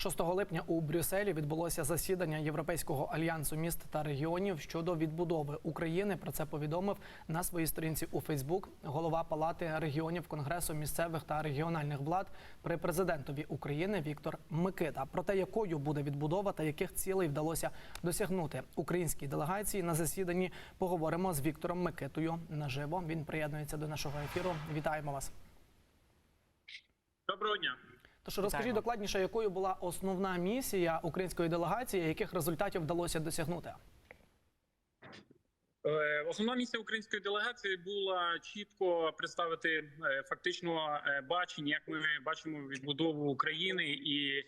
6 липня у Брюсселі відбулося засідання Європейського альянсу міст та регіонів щодо відбудови України. Про це повідомив на своїй сторінці у Фейсбук голова Палати регіонів Конгресу місцевих та регіональних влад при президентові України Віктор Микита. Про те, якою буде відбудова та яких цілей вдалося досягнути українській делегації на засіданні, поговоримо з Віктором Микитою наживо. Він приєднується до нашого ефіру. Вітаємо вас. Доброго дня. Тож розкажіть докладніше, якою була основна місія української делегації, яких результатів вдалося досягнути? Е, Основна місія української делегації була чітко представити е, фактично е, бачення, як ми бачимо відбудову України, і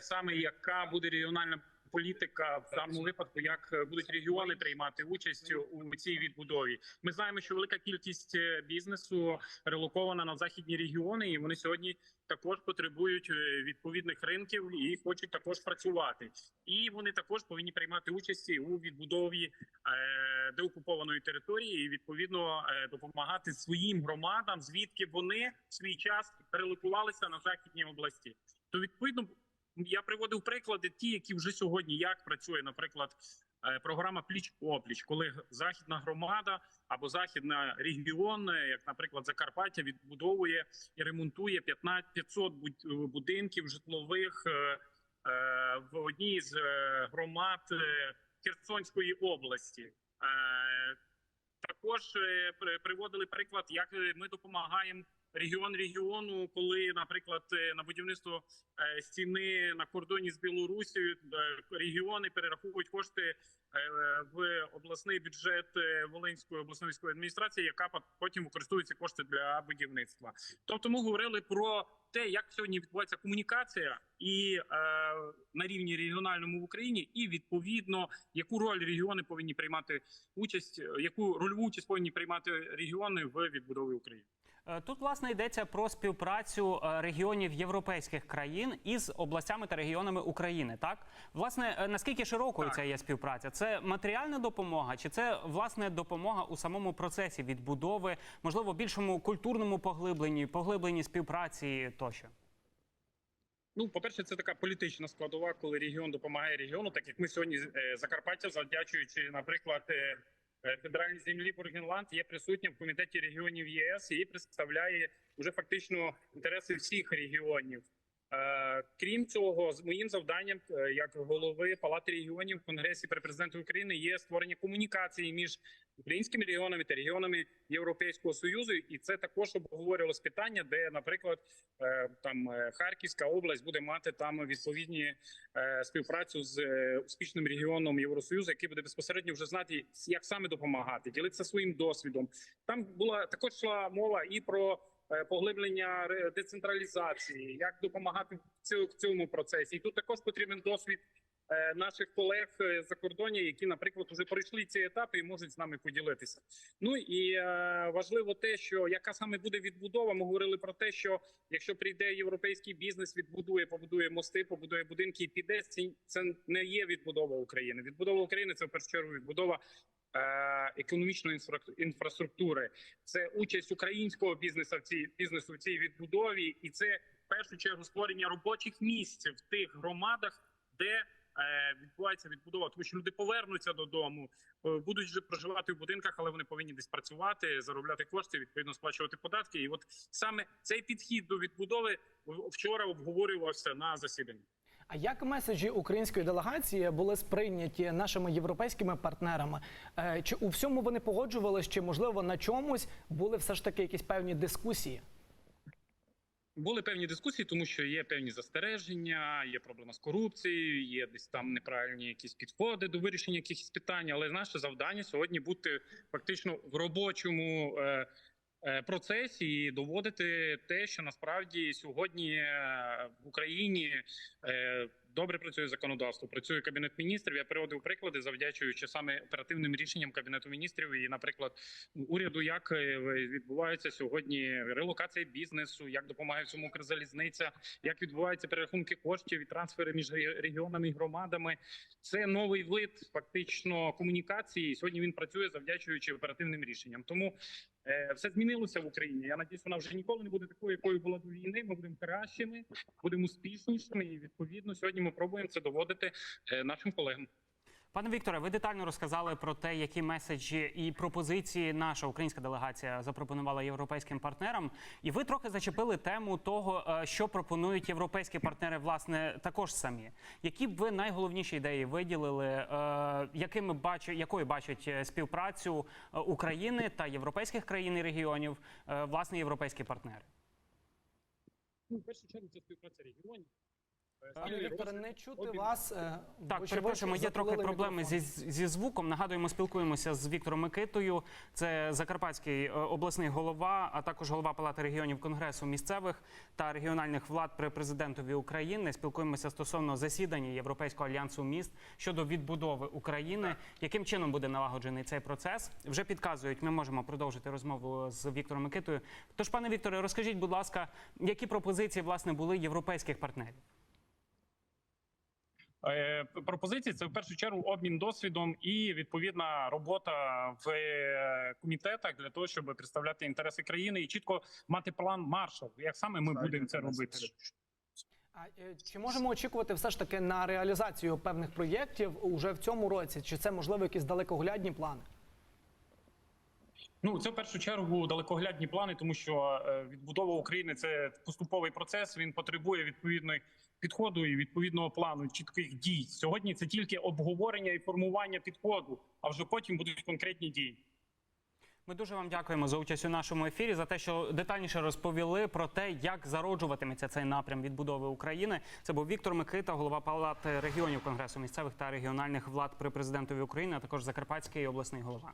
саме яка буде регіональна політика в даному випадку, як е, будуть регіони приймати участь у цій відбудові. Ми знаємо, що велика кількість е, бізнесу релокована на західні регіони, і вони сьогодні також потребують е, відповідних ринків і хочуть також працювати. І вони також повинні приймати участь у відбудові деокупованої території і відповідно допомагати своїм громадам, звідки вони в свій час релокувалися на західні області. То відповідно я приводив приклади, ті, які вже сьогодні як працює, наприклад. е, Програма пліч опліч, коли західна громада або західна регіон, е, як, наприклад, Закарпаття, відбудовує і ремонтує 15 500 будинків житлових е, е, в одній з е, громад е, Херсонської області. Е, Також е, приводили приклад, як е, ми допомагаємо регіон регіону, коли, наприклад, е, на будівництво е, стіни на кордоні з Білорусією е, регіони перераховують кошти в обласний бюджет Волинської обласної військової адміністрації, яка пот- потім використовує ці кошти для будівництва. Тобто, ми говорили про те, як сьогодні відбувається комунікація і е, на рівні регіональному в Україні, і відповідно яку роль регіони повинні приймати участь, яку рольову участь повинні приймати регіони в відбудові України. Е, Тут власне йдеться про співпрацю е, регіонів європейських країн із областями та регіонами України. Так, власне, е, наскільки широкою ця є співпраця? Це матеріальна допомога, чи це власне допомога у самому процесі відбудови, можливо, більшому культурному поглибленні, поглибленні співпраці тощо? Ну, по-перше, це така політична складова, коли регіон допомагає регіону, так як ми сьогодні Закарпаття, завдячуючи, наприклад, федеральній землі Бургенланд, є присутня в комітеті регіонів ЄС і представляє вже фактично інтереси всіх регіонів. Е, Крім цього, з моїм завданням е, як голови Палати регіонів Конгресі при президенті України є створення комунікації між українськими регіонами та регіонами Європейського союзу, і це також обговорювалось питання, де, наприклад, е, там Харківська область буде мати там відповідні співпрацю з успішним регіоном Євросоюзу, який буде безпосередньо вже знати, як саме допомагати, ділитися своїм досвідом. Там була також йшла мова і про поглиблення ре- децентралізації, як допомагати в цьому, процесі. І тут також потрібен досвід. е, Наших колег е, за кордоні, які, наприклад, вже пройшли ці етапи і можуть з нами поділитися. Ну і е, важливо те, що яка саме буде відбудова. Ми говорили про те, що якщо прийде європейський бізнес, відбудує, побудує мости, побудує будинки і піде. Це не є відбудова України. Відбудова України це в першу чергу відбудова. Е, Економічної інфра- інфраструктури це участь українського бізнесу в цій бізнесу в цій відбудові, і це в першу чергу створення робочих місць в тих громадах, де е, відбувається відбудова, тому що люди повернуться додому, е, будуть вже проживати в будинках, але вони повинні десь працювати, заробляти кошти, відповідно сплачувати податки. І от саме цей підхід до відбудови вчора обговорювався на засіданні. А як меседжі української делегації були сприйняті нашими європейськими партнерами? Е, Чи у всьому вони погоджувалися, чи можливо на чомусь були все ж таки якісь певні дискусії? Були певні дискусії, тому що є певні застереження, є проблема з корупцією, є десь там неправильні якісь підходи до вирішення якихось питань. Але наше завдання сьогодні бути фактично в робочому е, е, процесі і доводити те, що насправді сьогодні е, в Україні. Добре працює законодавство, працює кабінет міністрів. Я приводив приклади, завдячуючи саме оперативним рішенням кабінету міністрів і, наприклад, уряду, як е, відбувається сьогодні релокація бізнесу, як допомагає цьому Укрзалізниця, як відбуваються перерахунки коштів і трансфери між регіонами і громадами. Це новий вид фактично комунікації. Сьогодні він працює завдячуючи оперативним рішенням. Тому Е, Все змінилося в Україні. Я надіюсь, вона вже ніколи не буде такою, якою була до війни. Ми будемо кращими, будемо успішнішими. І відповідно сьогодні ми пробуємо це доводити е, нашим колегам. Пане Вікторе, ви детально розказали про те, які меседжі і пропозиції наша українська делегація запропонувала європейським партнерам. І ви трохи зачепили тему того, е, що пропонують європейські партнери, власне, також самі. Які б ви найголовніші ідеї виділили, е, якими бачу, якою бачать співпрацю України та європейських країн і регіонів, власне, європейські партнери? Ну, в першу чергу це співпраця регіонів. Пане Вікторе, не чути вас. е, Так, перепрошуємо, є трохи проблеми зі, зі звуком. Нагадуємо, спілкуємося з Віктором Микитою. Це Закарпатський е, обласний голова, а також голова Палати регіонів Конгресу місцевих та регіональних влад при президентові України. Спілкуємося стосовно засідання Європейського альянсу міст щодо відбудови України. Яким чином буде налагоджений цей процес? Вже підказують, ми можемо продовжити розмову з Віктором Микитою. Тож, пане Вікторе, розкажіть, будь ласка, які пропозиції власне були європейських партнерів? Е, Пропозиції це в першу чергу обмін досвідом і відповідна робота в е, комітетах для того, щоб представляти інтереси країни і чітко мати план Маршал. Як саме ми будемо це робити? А е, чи можемо очікувати все ж таки на реалізацію певних проєктів уже в цьому році? Чи це можливо якісь далекоглядні плани? Ну це в першу чергу далекоглядні плани, тому що е, відбудова України це поступовий процес. Він потребує відповідної підходу і відповідного плану чітких дій. Сьогодні це тільки обговорення і формування підходу, а вже потім будуть конкретні дії. Ми дуже вам дякуємо за участь у нашому ефірі, за те, що детальніше розповіли про те, як зароджуватиметься цей напрям відбудови України. Це був Віктор Микита, голова палати регіонів Конгресу місцевих та регіональних влад при президентові України, а також Закарпатський обласний голова.